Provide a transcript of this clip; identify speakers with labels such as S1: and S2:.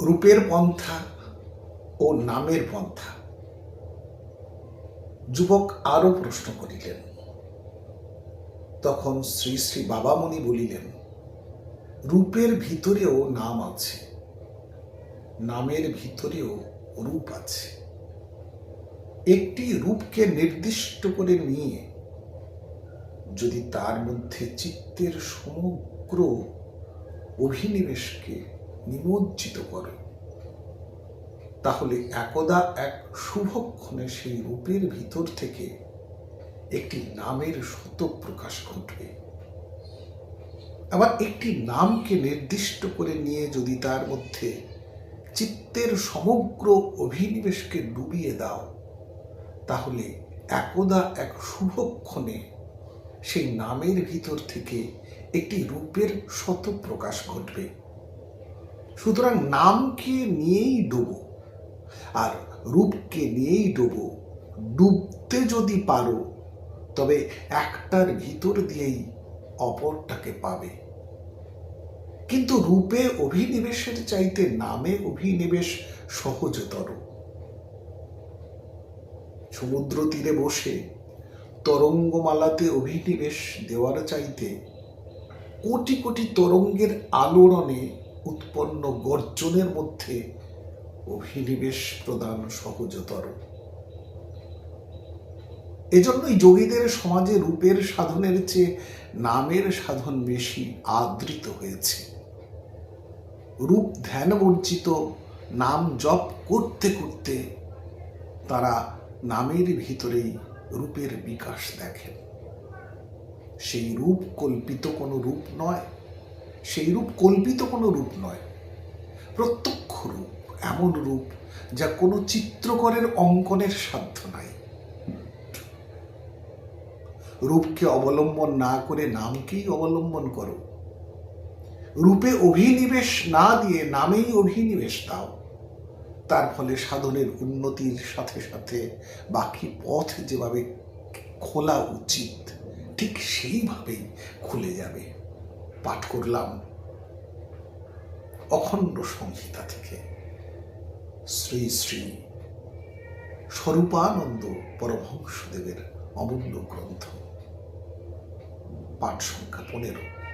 S1: রূপের পন্থা ও নামের পন্থা। যুবক আরও প্রশ্ন করিলেন। তখন শ্রী শ্রী বাবামণি বলিলেন, রূপের ভিতরেও নাম আছে, নামের ভিতরেও রূপ আছে। একটি রূপকে নির্দিষ্ট করে নিয়ে যদি তার মধ্যে চিত্তের সমগ্র অভিনিবেশকে নিমজ্জিত করে। তাহলে একদা এক শুভক্ষণে সেই রূপের ভিতর থেকে একটি নামের শত প্রকাশ ঘটবে। আবার একটি নামকে নির্দিষ্ট করে নিয়ে যদি তার মধ্যে চিত্তের সমগ্র অভিনিবেশকে ডুবিয়ে দাও, তাহলে একদা এক শুভক্ষণে সেই নামের ভিতর থেকে একটি রূপের শত প্রকাশ ঘটবে। সুতরাং নামকে নিয়েই ডুবো, আর রূপকে নিয়েই ডুবো। ডুবতে যদি পারো, তবে একটার ভিতর দিয়েই অপরটাকে পাবে। কিন্তু রূপে অভিনিবেশের চাইতে নামে অভিনিবেশ সহজতর। সমুদ্র তীরে বসে তরঙ্গমালাতে অভিনিবেশ দেওয়ার চাইতে কোটি কোটি তরঙ্গের আলোড়নে উৎপন্ন গর্জনের মধ্যে অভিনিবেশ প্রদান সহজতর। এজন্যই যোগীদের সমাজে রূপের সাধনের চেয়ে নামের সাধন বেশি আদৃত হয়েছে। রূপ ধ্যান বঞ্চিত নাম জপ করতে করতে তারা নামের ভিতরেই রূপের বিকাশ দেখেন। সেই রূপ কল্পিত কোনো রূপ নয়। সেই রূপ কল্পিত কোনো রূপ নয়। প্রত্যক্ষ রূপ, এমন রূপ যা কোনো চিত্রকরের অঙ্কনের সাধ্য নাই। রূপকে অবলম্বন না করে নামকেই অবলম্বন করো। রূপে অভিনিবেশ না দিয়ে নামেই অভিনিবেশ দাও। তার ফলে সাধনের উন্নতির সাথে সাথে বাকি পথ যেভাবে খোলা উচিত, ঠিক সেইভাবেই খুলে যাবে। পাঠ করলাম। অখণ্ড সংহিতা থেকে শ্রী শ্রী স্বরূপানন্দ পরমহংসদেবের অমূল্য গ্রন্থ। পাঠ সংখ্যা পনেরো।